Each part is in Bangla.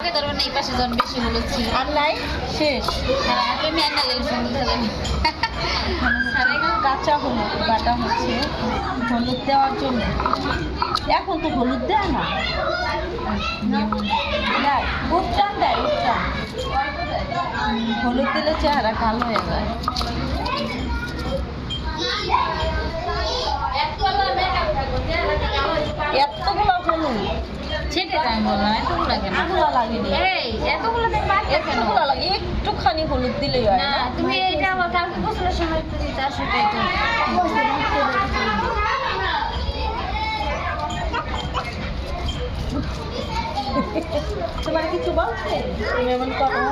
আগে এই পাশে যখন বেশি হলুদ ছিল। আর নাই শেষ আর আগে আমি আন্না লেগেছিলাম ধরেন কাঁচা হলুদ বাটা হচ্ছে হলুদ দেওয়ার জন্য। এখন তো হলুদ দেয় না। দেয় উত্তান দেয় উত্তান। হলুদ দিলে চেহারা কালো হয়ে যায়। এতগুলো হলুদ। সেটাই আমি বললাম এতগুলো লাগে না? এতগুলো লাগেনি এই এতগুলো তুমি বাদ এতগুলো লাগে একটুখানি হলুদ দিলেই হয় না তুমি এইটা আমার কালকে গোসলের সময় একটু দিতে আসো এটাই তো তোমার কিছু বলছে? তুমি এমন করো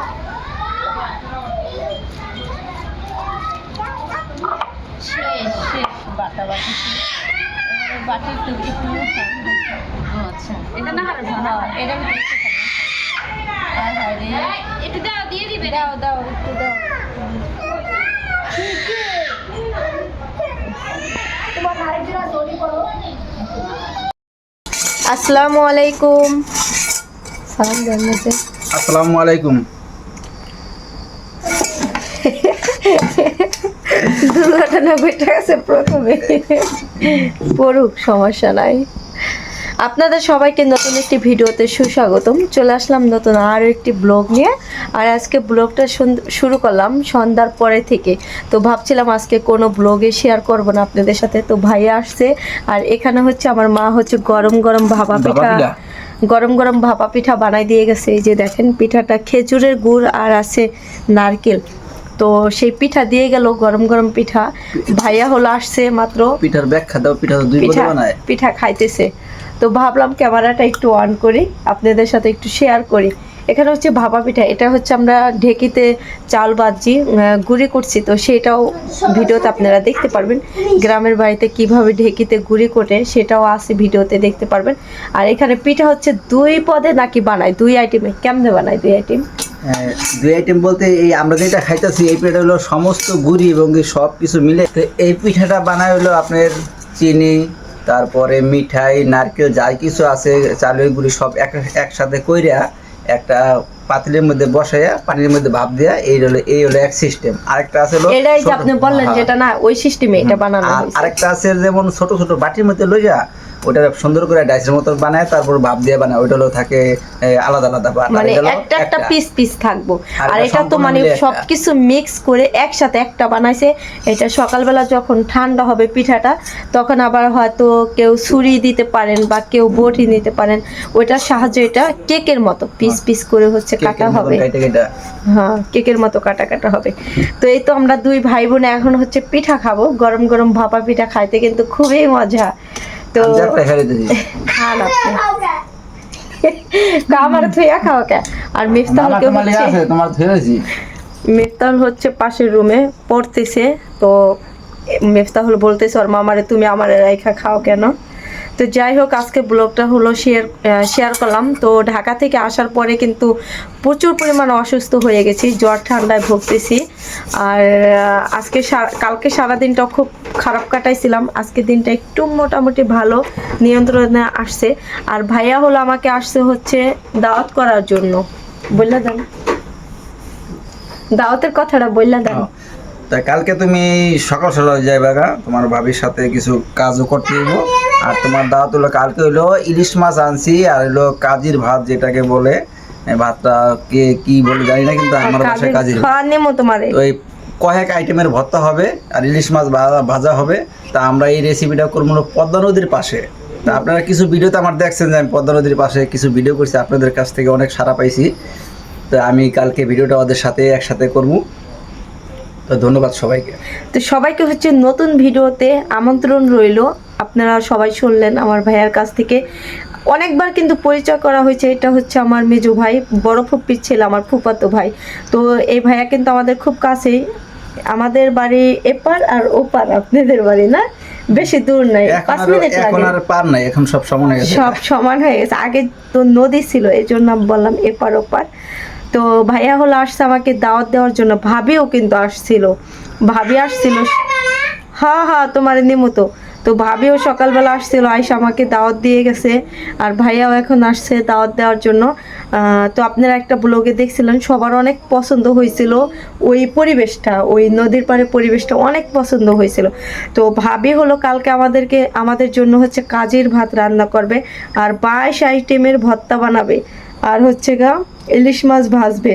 শেষ শেষ। বাটা বাটি একটু একটু আচ্ছা। এটা না হারো হ্যাঁ এটা আমি আর একটু দাও দিয়ে দিবে। দাও দাও একটু দাও। আসসালামু আলাইকুম। সালাম জানাতে। আসসালামু আলাইকুম। দুর্ঘটনা ঘটে গেছে প্রথমে। পড়ুক সমস্যা নাই। আপনাদের সবাইকে নতুন একটি ভিডিওতে সুস্বাগতম। চলে আসলাম নতুন আরও একটি ব্লগ নিয়ে। আর আজকে ব্লগটা শুরু করলাম সন্ধ্যার পরে থেকে। তো ভাবছিলাম আজকে কোনো ব্লগে শেয়ার করব না আপনাদের সাথে। তো ভাইয়া আসছে। আর এখানে হচ্ছে আমার মা হচ্ছে গরম গরম ভাপা পিঠা? গরম গরম ভাপা পিঠা বানাই দিয়ে গেছে। এই যে দেখেন পিঠাটা খেজুরের গুড় আর আছে নারকেল। তো সেই পিঠা দিয়ে গেল গরম গরম পিঠা। ভাইয়া হলো আসছে মাত্র পিঠার ব্যাখ্যা দাও পিঠা দুই পিঠা বানায়। পিঠা খাইতেছে। তো ভাবলাম ক্যামেরাটা একটু অন করি আপনাদের সাথে একটু শেয়ার করি। এখানে হচ্ছে ভাপা পিঠা এটা হচ্ছে আমরা ঢেকিতে চাল আহ, গুঁড়ি করছি তো সেটাও ভিডিওতে আপনারা দেখতে পারবেন। গ্রামের বাড়িতে কীভাবে ঢেকিতে গুঁড়ি করে সেটাও আছে ভিডিওতে দেখতে পারবেন। আর এখানে পিঠা হচ্ছে দুই পদে নাকি বানায় দুই আইটেমে কেমনে বানায় দুই আইটেম হ্যাঁ, দুই আইটেম বলতে এই আমরা যেটা খাইতেছি এই পিঠা হলো সমস্ত গুড়ি এবং সব কিছু মিলে। তো এই পিঠাটা বানায় হলো আপনার চিনি তারপরে মিঠাই নারকেল যা কিছু আছে চালের গুড়ি সব এক একসাথে কইরা একটা পাতিলের মধ্যে বসাইয়া পানির মধ্যে ভাপ দেয়া এই হলো এই হলো এক সিস্টেম আরেকটা আছে হলো এটাই যে আপনি বললেন হ্যাঁ। যেটা না ওই সিস্টেমে এটা বানানো আর আরেকটা আছে যেমন ছোট ছোট বাটির মধ্যে লইয়া ওটা সুন্দর করে ডাইসের মতো বানায় তারপর ভাপ দিয়ে বানায় ওইটা হলো থাকে আলাদা আলাদা। মানে একটা একটা পিস পিস থাকব। আর এটা তো মানে। সবকিছু মিক্স করে একসাথে একটা বানাইছে। এটা সকালবেলা যখন ঠান্ডা হবে পিঠাটা তখন আবার হয়তো কেউ ছুরি দিতে পারেন বা কেউ বটি নিতে পারেন। ওইটার সাহায্যে এটা কেকের মতো পিস পিস করে হচ্ছে কাটা হবে। হ্যাঁ কেকের মতো কাটা কাটা হবে। তো এই তো আমরা দুই ভাই বোন এখন হচ্ছে পিঠা খাব। গরম গরম ভাপা পিঠা খাইতে কিন্তু খুবই মজা। তো। খান আমার খাও কে আর মিফতাহলকে হচ্ছে তোমার। মিফতাহল হচ্ছে পাশের রুমে পড়তেছে তো মিফতাহল বলতেছে ওর মামারে তুমি আমার রাইখা খাও কেন তো যাই হোক, আজকে ব্লগটা হলো শেয়ার শেয়ার করলাম। তো ঢাকা থেকে আসার পরে কিন্তু প্রচুর পরিমাণে অসুস্থ হয়ে গেছি, জ্বর ঠান্ডায় ভুগতেছি। আর আজকে কালকে সারাদিনটা খুব খারাপ কাটাইছিলাম। আজকে দিনটা একটু মোটামুটি ভালো, নিয়ন্ত্রণে আসছে। আর ভাইয়া হলো আমাকে আসছে হচ্ছে দাওয়াত করার জন্য। বললে দেন। দাওয়াতের কথাটা বললে দেন। তা কালকে তুমি সকাল সকাল যাইবা গা তোমার ভাবির সাথে কিছু কাজও করতে দিব আর তোমার দাওয়াত হলো কালকে হলো ইলিশ মাছ আনছি আর হলো কাজির ভাত যেটাকে বলে ভাতটা কে কি বলে জানি না কিন্তু আমার বাসায় কাজির নেমো তোমারে। তো এই কয়েক আইটেমের ভর্তা হবে আর ইলিশ মাছ ভাজা হবে। তা আমরা এই রেসিপিটা করব হলো পদ্মা নদীর পাশে। তা আপনারা কিছু ভিডিওতে আমার দেখছেন যে আমি পদ্মা নদীর পাশে কিছু ভিডিও করছি আপনাদের কাছ থেকে অনেক সাড়া পাইছি। তো আমি কালকে ভিডিওটা ওদের সাথে একসাথে করব। তো ধন্যবাদ সবাইকে। তো সবাইকে হচ্ছে নতুন ভিডিওতে আমন্ত্রণ রইল। আপনারা সবাই শুনলেন আমার ভাইয়ার কাছ থেকে। অনেকবার কিন্তু পরিচয় করা হয়েছে এটা হচ্ছে আমার মেজো ভাই বড় ফুপ্পির ছেলে আমার ফুপাতো ভাই। তো এই ভাইয়া কিন্তু আমাদের খুব কাছেই। আমাদের বাড়ি এপার আর ওপার আপনাদের বাড়ি না? বেশি দূর নাই পাঁচ মিনিট এখন আর পার নাই এখন সব সমান হয়ে গেছে। সব সমান হয়ে গেছে। আগে তো নদী ছিল এই জন্য আমি বললাম এপার ওপার। তো ভাইয়া হলো আসছে আমাকে দাওয়াত দেওয়ার জন্য। ভাবিও কিন্তু আসছিল। ভাবি আসছিল। হ্যাঁ হ্যাঁ তোমার নিমতো তো। ভাবিও সকালবেলা আসছিল আইসা আমাকে দাওয়াত দিয়ে গেছে। আর ভাইয়াও এখন আসছে দাওয়াত দেওয়ার জন্য। তো আপনারা একটা ব্লগে দেখছিলেন, সবার অনেক পছন্দ হয়েছিল ওই পরিবেশটা, ওই নদীর পাড়ে পরিবেশটা অনেক পছন্দ হয়েছিল। তো ভাবি হলো কালকে আমাদেরকে, আমাদের জন্য হচ্ছে কাজের ভাত রান্না করবে, আর বাইশ আইটেমের ভত্তা বানাবে। আর হচ্ছে গা, ইলিশ মাছ ভাজবে।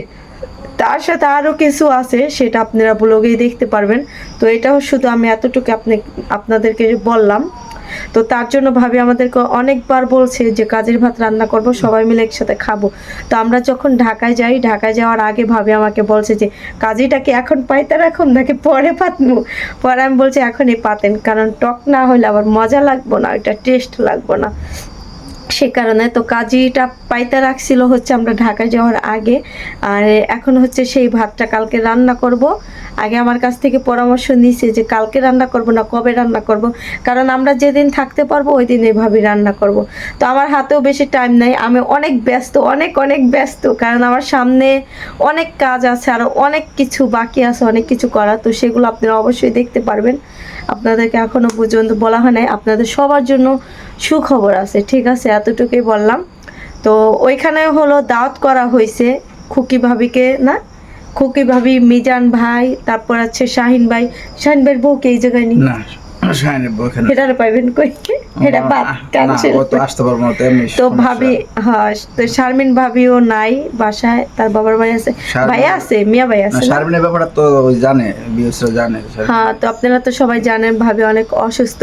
তার সাথে আরও কিছু আছে, সেটা আপনারা ব্লগেই দেখতে পারবেন। তো এটাও শুধু আমি এতটুকু আপনি, আপনাদেরকে বললাম। তো তার জন্য ভাবি আমাদেরকে অনেকবার বলছে যে, কাজের ভাত রান্না করব, সবাই মিলে একসাথে খাব। তো আমরা যখন ঢাকায় যাই, ঢাকায় যাওয়ার আগে ভাবি আমাকে বলছে যে, কাজীটা কি এখন পাইতে রাখুন নাকি পরে পাতমু? পরে আমি বলছি, এখনই পাতেন, কারণ টক না হলে আবার মজা লাগবো না ওইটা টেস্ট লাগবো না। সে কারণে তো কাজিটা পাইতে রাখছিল হচ্ছে আমরা ঢাকায় যাওয়ার আগে। আর এখন হচ্ছে সেই ভাতটা কালকে রান্না করব। আগে আমার কাছ থেকে পরামর্শ নিয়েছে যে কালকে রান্না করব না কবে রান্না করব। কারণ আমরা যেদিন থাকতে পারব ওই দিন এভাবে রান্না করব। তো আমার হাতেও বেশি টাইম নাই, আমি অনেক ব্যস্ত, অনেক অনেক ব্যস্ত। কারণ আমার সামনে অনেক কাজ আছে আর অনেক কিছু বাকি আছে, অনেক কিছু করা তো সেগুলো আপনারা অবশ্যই দেখতে পারবেন। আপনাদেরকে এখনও পর্যন্ত বলা হয় নাই। আপনাদের সবার জন্য সুখবর আছে, ঠিক আছে? এতটুকুই বললাম। তো ওইখানে হলো দাওয়াত করা হয়েছে খুকি ভাবিকে, না? খুকি ভাবি মিজান ভাই, তারপর আছে শাহিন ভাই। শাহিন ভাইয়ের বউকে এই জায়গায় নি না শাহিনের বউ এখানে হেটার পাইবেন কই? এটা বাদ ক্যান্সেল তো আসতে পারব না তো তো ভাবি হ্যাঁ তো শারমিন ভাবিও নাই বাসায় তার বাবার ভাই আছে। শারমিন- আছে মিয়া ভাই আছে শারমিনের ব্যাপারটা তো জানে বিএসরা জানে হ্যাঁ তো আপনারা তো সবাই জানেন ভাবি অনেক অসুস্থ।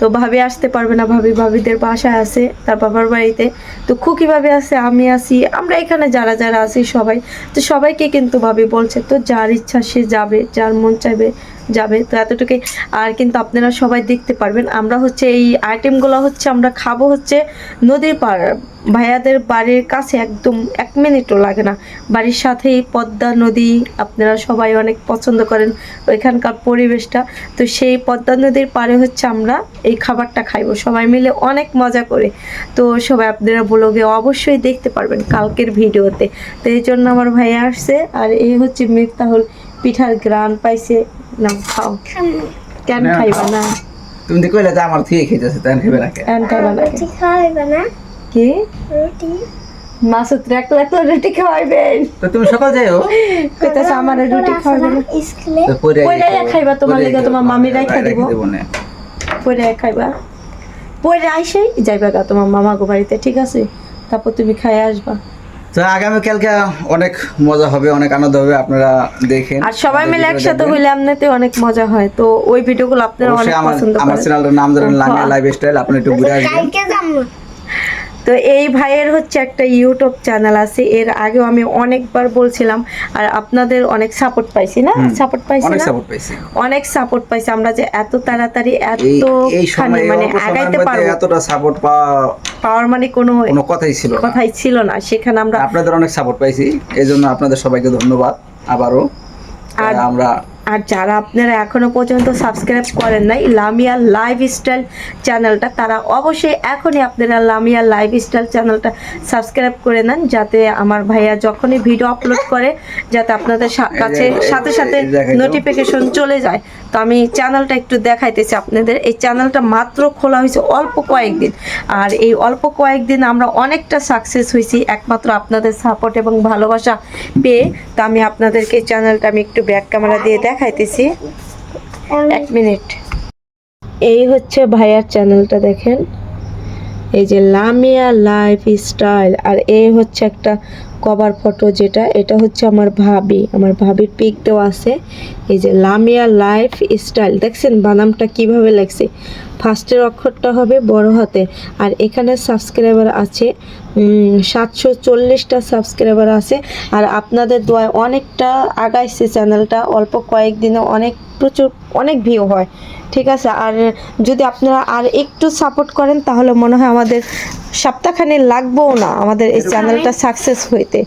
তো ভাবি আসতে পারবে না ভাবি ভাবিদের বাসায় আছে তার বাবার বাড়িতে। তো খুকি ভাবি আছে আমি আছি আমরা এখানে যারা যারা আছি সবাই। তো সবাইকে কিন্তু ভাবি বলছে তো যার ইচ্ছা সে যাবে যার মন চাইবে যাবে। তো এতটুকুই আর কিন্তু আপনারা সবাই দেখতে পারবেন, আমরা হচ্ছে এই আইটেমগুলো হচ্ছে আমরা খাব হচ্ছে নদীর পাড়। ভাইয়াদের বাড়ির কাছে একদম এক মিনিটও লাগে না। বাড়ির সাথেই পদ্মা নদী, আপনারা সবাই অনেক পছন্দ করেন ওইখানকার পরিবেশটা। তো সেই পদ্মা নদীর পাড়ে হচ্ছে আমরা এই খাবারটা খাইবো, সবাই মিলে অনেক মজা করে। তো সবাই আপনারা ব্লগে অবশ্যই দেখতে পারবেন কালকের ভিডিওতে। তো এই জন্য আমার ভাইয়া আসছে, আর এই হচ্ছে মিফতাহুল পিঠার গ্রান পাইছে। না খাও কেন না, খাইবা না? তুমি কইলে যে আমার থেকে খেতেছে তাই খেবে রাখে কেন খাইবা না রুটি খাওয়াইবে না? কি? রুটি। মাসুদ একলা একলা রুটি খাওয়াইবেন। তো তুমি সকাল যাইও? কইতাছে আমার রুটি খাওয়াইবে না স্কুলে। পরে খাইবা, তোমার লেগে তোমার মামি রাইখা দিব। দেবো না পরে খাইবা। পরে আইসেই যাইবা গা তোমার মামা গো বাড়িতে ঠিক আছে? তারপর তুমি খাই আসবা। তো আগামীকালকে অনেক মজা হবে অনেক আনন্দ হবে আপনারা দেখেন। আর সবাই মিলে একসাথে। হইলে এমনিতে অনেক মজা হয়। তো ওই ভিডিওগুলো আপনারা অনেক পছন্দ করেন। আমার চ্যানেলটার নাম ধরেন লাঙ্গা লাইফস্টাইল আপনি একটু ঘুরে আসবেন। কালকে যাব। তো এই ভাইয়ের হচ্ছে একটা ইউটিউব চ্যানেল আছে এর আগেও আমি অনেকবার বলছিলাম আর আপনাদের অনেক সাপোর্ট পাইছি না? সাপোর্ট পাইছি অনেক না? সাপোর্ট পাইছি। অনেক সাপোর্ট পাইছি আমরা যে এত তাড়াতাড়ি এত এই মানে আগাইতে পারব। এতটা সাপোর্ট পাওয়া পাওয়ার মানে কোনো কোনো কথাই ছিল কথাই ছিল না সেখানে আমরা আপনাদের অনেক সাপোর্ট পাইছি এই জন্য আপনাদের সবাইকে ধন্যবাদ আবারও। আর- আমরা আর যারা আপনারা এখনও পর্যন্ত সাবস্ক্রাইব করেন নাই লামিয়া লাইফ স্টাইল চ্যানেলটা তারা অবশ্যই এখনই আপনারা লামিয়া লাইফ স্টাইল চ্যানেলটা সাবস্ক্রাইব করে নেন যাতে আমার ভাইয়া যখনই ভিডিও আপলোড করে যাতে আপনাদের কাছে সাথে সাথে। নোটিফিকেশন চলে যায়। তো আমি চ্যানেলটা একটু দেখাইতেছি আপনাদের। এই চ্যানেলটা মাত্র খোলা হয়েছে অল্প কয়েকদিন। আর এই অল্প কয়েকদিন আমরা অনেকটা সাকসেস হয়েছি একমাত্র আপনাদের সাপোর্ট এবং ভালোবাসা পেয়ে। তো আমি আপনাদেরকে চ্যানেলটা আমি একটু ব্যাক ক্যামেরা দিয়ে দেখাইতেছি এক মিনিট। এই হচ্ছে ভাইয়ার চ্যানেলটা দেখেন। এই যে লামিয়া লাইফ স্টাইল, আর এ হচ্ছে একটা কভার ফটো যেটা, এটা হচ্ছে আমার ভাবি, আমার ভাবির পিক দেওয়া আছে। এই যে লামিয়া লাইফ স্টাইল, দেখছেন বানামটা কীভাবে লাগছে? ফার্স্টের অক্ষরটা হবে বড় হাতে, আর এখানে সাবস্ক্রাইবার আছে সাতশো চল্লিশটা সাবস্ক্রাইবার আছে, আর আপনাদের দোয়ায় অনেকটা আগাইছে চ্যানেলটা অল্প কয়েকদিনে অনেক প্রচুর, অনেক ভিউ হয়। ঠিক আছে? আর যদি আপনারা আর একটু সাপোর্ট করেন তাহলে মনে হয় আমাদের সপ্তাহখানে লাগবেও না আমাদের এই চ্যানেলটা সাকসেস হইতে।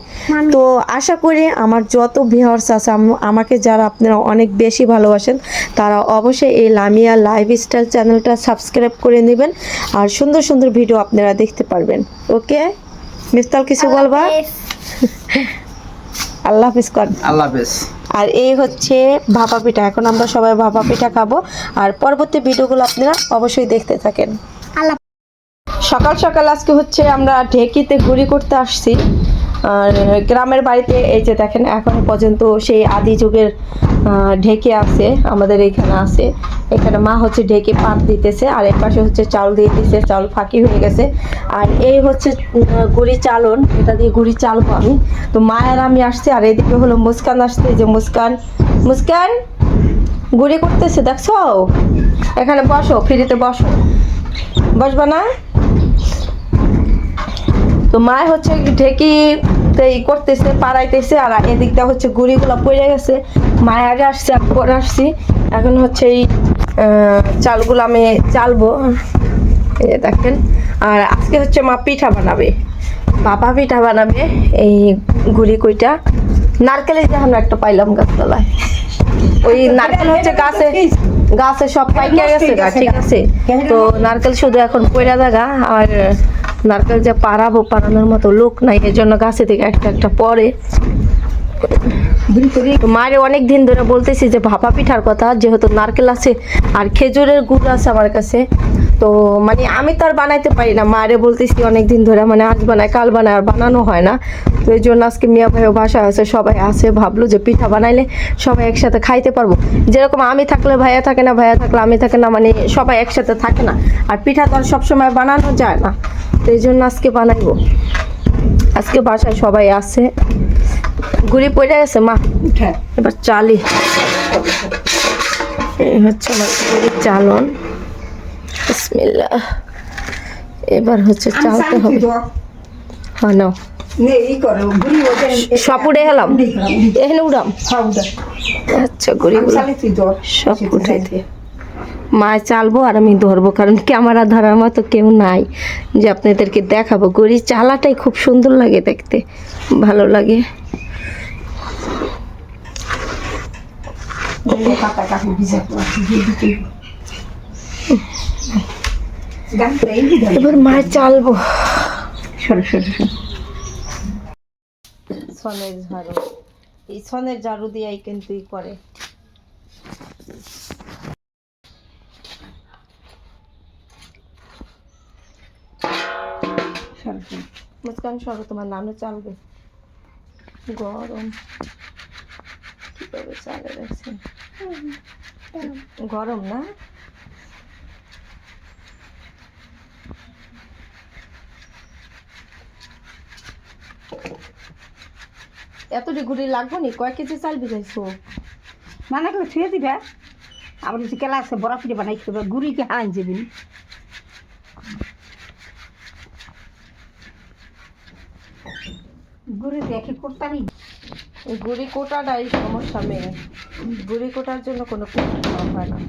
তো আশা করি আমার যত ভিউয়ার্স আছে আমাকে যারা আপনারা অনেক বেশি ভালোবাসেন তারা অবশ্যই এই লামিয়া লাইফ স্টাইল চ্যানেলটা সাবস্ক্রাইব করে নেবেন আর সুন্দর সুন্দর ভিডিও আপনারা দেখতে পারবেন। ওকে? মিস্তাল কিছু বলবা? আল্লাহ হাফিজ কর। আল্লাহ হাফেজ। আর এই হচ্ছে ভাপা পিঠা। এখন আমরা সবাই ভাপা পিঠা খাব। আর পরবর্তী ভিডিওগুলো আপনারা অবশ্যই দেখতে থাকেন। সকাল সকাল আজকে হচ্ছে আমরা ঢেঁকিতে ঘুরি করতে আসছি। আর গ্রামের বাড়িতে এই যে দেখেন, এখনও পর্যন্ত সেই আদি যুগের ঢেকে আছে, আমাদের এখানে আছে। এখানে মা হচ্ছে ঢেকে পাত দিতেছে, আর এর পাশে হচ্ছে চাউল দিয়ে দিতেছে চাউল ফাঁকি হয়ে গেছে। আর এই হচ্ছে গুড়ি চালন, এটা দিয়ে গুড়ি চালবো আমি তো মায়ের আমি আসছি, আর এদিকে হলো মুস্কান আসছে যে মুস্কান। মুস্কান, গুড়ি করতেছে, দেখছ? এখানে বসো, ফ্রিতে বসো। বসবা না? তো মায় হচ্ছে ঢেকি ই করতেছে, পাড়াইতেছে, আর এদিকটা হচ্ছে গুড়িগুলো পড়ে গেছে। মায় আগে আসছে পরে আসছি। এখন হচ্ছে এই চালগুলো আমি চালবো। এই দেখেন, আর আজকে হচ্ছে মা পিঠা বানাবে। বাবা পিঠা বানাবে এই গুড়ি কইটা। নারকেলের যে আমরা একটা পাইলাম গাছতলায়। ওই নারকেল হচ্ছে গাছে গাছে সব পাইকে গেছে ঠিক আছে? তো নারকেল শুধু এখন পয়লা জায়গা আর নারকেল যে পাড়াবো পাড়ানোর মতো লোক নাই এর জন্য গাছে থেকে একটা একটা পরে মায়ের অনেক দিন ধরে বলতেছি যে ভাপা পিঠার কথা, যেহেতু নারকেল আছে আর খেজুরের গুড় আছে আমার কাছে। তো মানে আমি তো আর বানাইতে পারি না মায়ের বলতেছি অনেক দিন ধরে মানে আজ বানায়, কাল বানায়, আর বানানো হয় না। তো এই জন্য আজকে মিয়া ভাইও বাসা আছে, সবাই আছে, ভাবলো যে পিঠা বানাইলে সবাই একসাথে খাইতে পারব। যেরকম আমি থাকলে ভাইয়া থাকে না, ভাইয়া থাকলে আমি থাকে না মানে সবাই একসাথে থাকে না। আর পিঠা তো আর সবসময় বানানো যায় না। তো এই জন্য আজকে বানাইবো। আজকে বাসায় সবাই আছে। ঘুরি পড়ে গেছে মা। এবার চালি। এই হচ্ছে আমার চালন। এবার হচ্ছে চালতে হবে। হ্যাঁ নাও। সব উড়ে গেলাম এখানে উড়াম। আচ্ছা ঘুড়িগুলো সব উঠাই দিয়ে। মায় চালবো আর আমি ধরবো কারণ ক্যামেরা ধরার মতো কেউ নাই। যে আপনাদেরকে দেখাবো। গড়ি চালাটাই খুব সুন্দর লাগে দেখতে। ভালো লাগে। এবার মায় চালবো। সনের ঝাড়ু। এই সনের ঝাড়ু দিয়েই কিন্তু ই করে। মুস্কান সরো। তোমার নানু চালবে। গরম। কীভাবে চালে রাখছেন গরম না? এতটি গুড়ি লাগবো নি? কয়েক কেজি চাল ভিজাইছো? মানে করে ছুঁয়ে দিবে। আবার যদি কেলা আছে বড় ফিরে বানাই খাবে গুড়িকে হারান যাবি গুড়ি দেখে করতানি এই গুড়ি কোটাটাই সমস্যা মেয়ে। গুড়ি কোটার জন্য কোনো হয় না।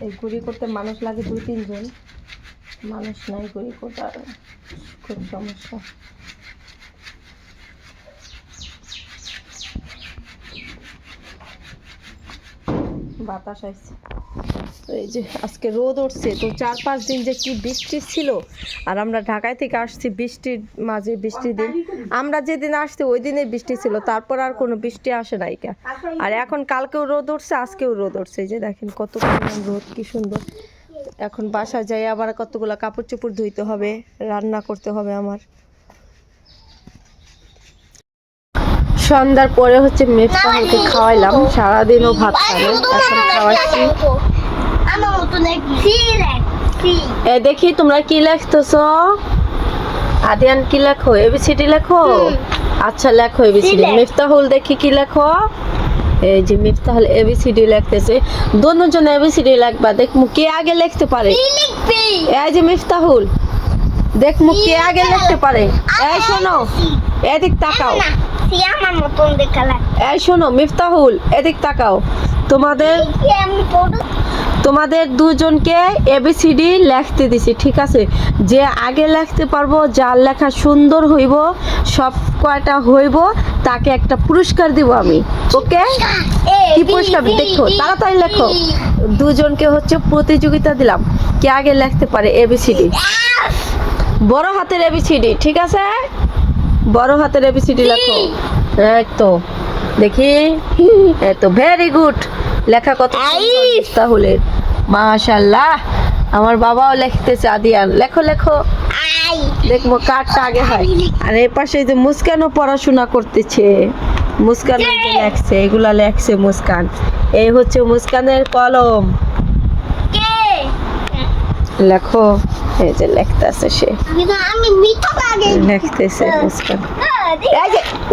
এই গুড়ি করতে মানুষ লাগে দুই, তিনজন। মানুষ নাই গুড়ি কোটার, খুব সমস্যা। বাতাস আসছে এই যে আজকে রোদ উঠছে তো চার পাঁচ দিন যে কি বৃষ্টি ছিল আর আমরা ঢাকায় থেকে আসছি বৃষ্টির মাঝে বৃষ্টির দিন। আমরা যেদিন আসছি ওই দিনে বৃষ্টি ছিল তারপর আর কোনো বৃষ্টি আসে নাই কা। আর এখন কালকেও রোদ উঠছে আজকেও রোদ উঠছে। এই যে দেখেন কত পরিমাণ রোদ কি সুন্দর। এখন বাসা যাই আবার কতগুলো কাপড় চোপড় ধুইতে হবে রান্না করতে হবে আমার। সন্ধ্যার পরে হচ্ছে মেফতাহকে খাওয়াইলাম সারাদিনও ভাত খাবে এখন খাওয়াচ্ছি আমার মতো দেখছি দেখছি এ দেখি তোমরা কি লেখতেছ? আদিয়ান কি লেখো? এবিসিডি লেখো? আচ্ছা লেখো এবিসিডি। মিফতাহুল দেখি কি লেখো? এই যে মিফতাহুল এবিসিডি লিখতেছে। দুজন এবিসিডি লিখবা দেখ মু কে আগে লিখতে পারে। লিখবি? এই যে মিফতাহুল দেখ মু কে আগে লিখতে পারে। এই শোনো এদিক তাকাও। না সে আমার মতন দেখা লাগে এই শোনো মিফতাহুল এদিক তাকাও। তোমাদের আমি তোমাদের দুজনকে এবিসিডি লেখতে দিছি, ঠিক আছে? যে আগে লেখতে পারব, যার লেখা সুন্দর হইব, সব কয়টা হইব, তাকে একটা পুরস্কার দিব আমি। ওকে? কি পুরস্কার? দেখো, তাড়াতাড়ি লেখো। দুজনকে হচ্ছে প্রতিযোগিতা দিলাম, কে আগে লেখতে পারে এবিসিডি বড় হাতের এবিসিডি ঠিক আছে? বড় হাতের এবিসিডি লেখো। এই তো, দেখি। এই তো ভেরি গুড লেখা কত তাহলে। মাশাল্লাহ আমার বাবাও লিখতেছে আদিয়ান। লেখো লেখো। দেখব কারটা আগে হয়। আর এর পাশে যে মুস্কানও পড়াশোনা করতেছে। মুস্কান লেখছে এগুলা লেখছে মুস্কান। এই হচ্ছে মুস্কানের কলম। লেখো এই যে লেখতেছে সে। লেখতেছে মুস্কান।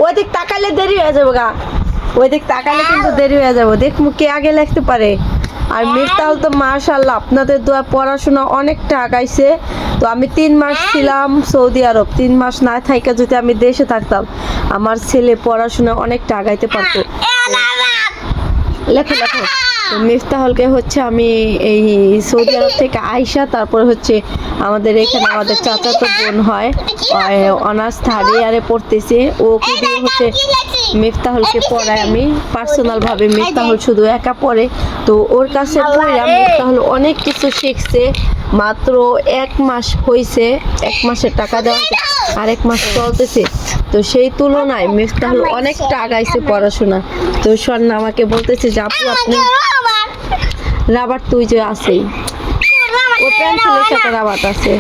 ওই দিক তাকালে দেরি হয়ে যাবে গা। ওই দিক তাকালে কিন্তু দেরি হয়ে যাবে। দেখব কে আগে লিখতে পারে। আর মিফতাল তো মার্শাল্লাহ আপনাদের দোয়া পড়াশোনা অনেকটা আগাইছে তো আমি তিন মাস ছিলাম সৌদি আরব। তিন মাস না থাইকা যদি আমি দেশে থাকতাম আমার ছেলে পড়াশোনা অনেকটা আগাইতে পারতো। লেখো লেখো। তো মিফতাহলকে হচ্ছে আমি এই সৌদি আরব থেকে আইসা তারপর হচ্ছে আমাদের এখানে আমাদের চাচাতো বোন হয়। অনার্স থার্ড ইয়ারে পড়তেছে। ওকে দিয়ে হচ্ছে মিফতাহলকে পড়াই আমি। পার্সোনাল ভাবে মিফতাহল শুধু একা পড়ে। তো ওর কাছে পড়া মিফতাহল অনেক কিছু শিখছে। মাত্র এক মাস হয়েছে এক মাসের টাকা দেওয়া আর এক মাস চলতেছে। তো সেই তুলনায় মিফতাহল অনেকটা আগাইছে পড়াশোনা। তো স্বর্ণা আমাকে বলতেছে যে, আপু, আপনি রাবার তুই যে আছেই। ও পেন্সিলের সাথে রাবার আছে।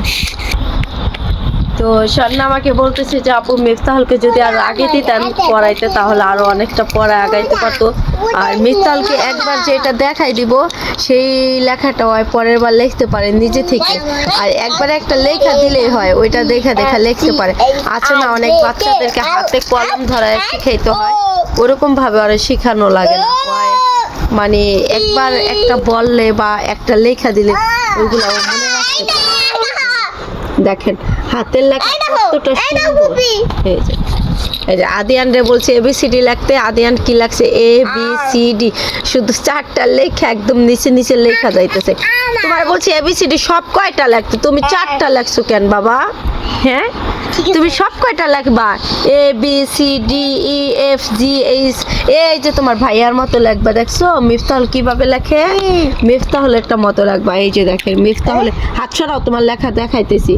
তো স্বর্ণা আমাকে বলতেছে যে, আপু, মিফতাহলকে যদি আরও আগে দিতেন পড়াইতে, তাহলে আরও অনেকটা পড়া আগাইতে পারতো। আর মিফতাহলকে একবার যেটা দেখাই দিব, সেই লেখাটা হয় পরের বার লিখতে পারে নিজে থেকে। আর একবার একটা লেখা দিলেই হয়, ওইটা দেখা দেখা লিখতে পারে। আছে না, অনেক বাচ্চাদেরকে হাতে কলম ধরা শিখাইতে হয়। ওরকম ভাবে আর শেখানো লাগে না। মানে একবার একটা বললে বা একটা লেখা দিলে ওইগুলো মনে রাখতে দেখেন হাতের লেখা কতটা সুন্দর। এই যে এই যে আদিয়ান রে বলছে এবিসিডি লিখতে আদিয়ান কি লাগছে এ বি সি ডি শুধু চারটা লেখা একদম নিচে নিচে লেখা যাইতেছে। তোমার বলছি এবিসিডি সব কয়টা লাগতো তুমি চারটা লেখছো কেন বাবা? হ্যাঁ? তুমি সব কয়টা লেখবা A B C D E F G H এই যে তোমার ভাইয়ার মতো লেখবা দেখছ? মিফতাহল কীভাবে লেখে? মিফতাহল একটা মতো রাখবা এই যে দেখেন মিফতাহলে হাত সরাও তোমার লেখা দেখাইতেছি।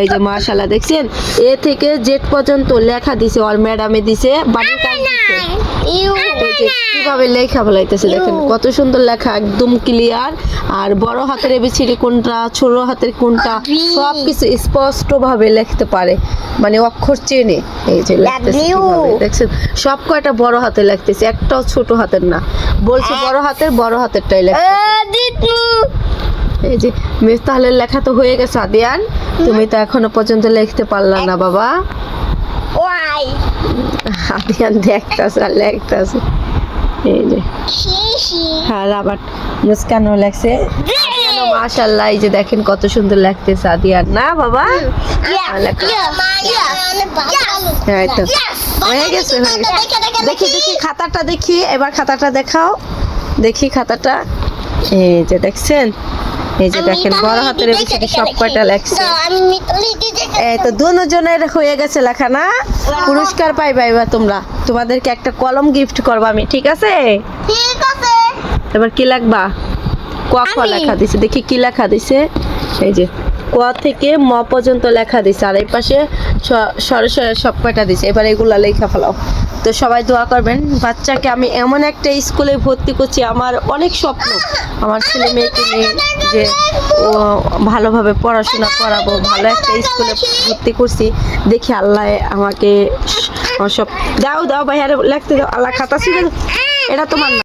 এই যে মাশাল্লাহ দেখছেন? এ থেকে জেড পর্যন্ত লেখা দিছে আর ম্যাডামে দিছে বাড়ির কাজ দিছে ইউ কীভাবে লেখা বলাইতেছে দেখেন কত সুন্দর লেখা একদম ক্লিয়ার আর বড় হাতের এবিসিডি কোনটা ছোট হাতের কোনটা সব কিছু স্পষ্ট ভাবে লিখতে পারে। মানে অক্ষর চেনে। এই যে দেখছেন? সব কয়টা বড় হাতে লিখতেছে একটাও ছোট হাতের না। বলছে বড় হাতের বড় হাতেরটাই দিতু! এই যে মিফতাহলের লেখা তো হয়ে গেছে আদিয়ান। তুমি তো এখনও পর্যন্ত লিখতে পারলা না বাবা। ওয়াই। আদিয়ান দেখতাছে আর লেখতাছে। এই যে। হ্যাঁ রাবার মুস্কানও লাগছে মাশাল্লাহ এই যে দেখেন কত সুন্দর লাগতেছে আদিয়ার না বাবা। হ্যাঁ, তো। হয়ে গেছে হয়ে গেছে। দেখি দেখি খাতাটা দেখি। এবার খাতাটা দেখাও। দেখি খাতাটা। এই যে দেখছেন? এই যে দেখেন বড় হাতের বেশি সব কয়টা দিতে এই তো দুজনের হয়ে গেছে লেখা না পুরস্কার পাইবা এবার তোমরা। তোমাদেরকে একটা কলম গিফট করব আমি ঠিক আছে? ঠিক আছে। এবার কি লাগবা? ক খ। লেখা দিছে দেখি কি লেখা দিছে? এই যে ক থেকে ম পর্যন্ত লেখা দিছে আর এই পাশে সরাসরি সব কয়টা দিছে এবার এগুলা লেখা ফেলাও। তো সবাই দোয়া করবেন বাচ্চাকে আমি এমন একটা স্কুলে ভর্তি করছি আমার অনেক স্বপ্ন। আমার ছেলে মেয়েকে নিয়ে যে ও ভালোভাবে পড়াশোনা করাবো ভালো একটা স্কুলে ভর্তি করছি দেখি আল্লাহ আমাকে আমার সব দাও দাও ভাইয়ারে লিখতে দাও আল্লাহ খাতা ছিল এটা তোমার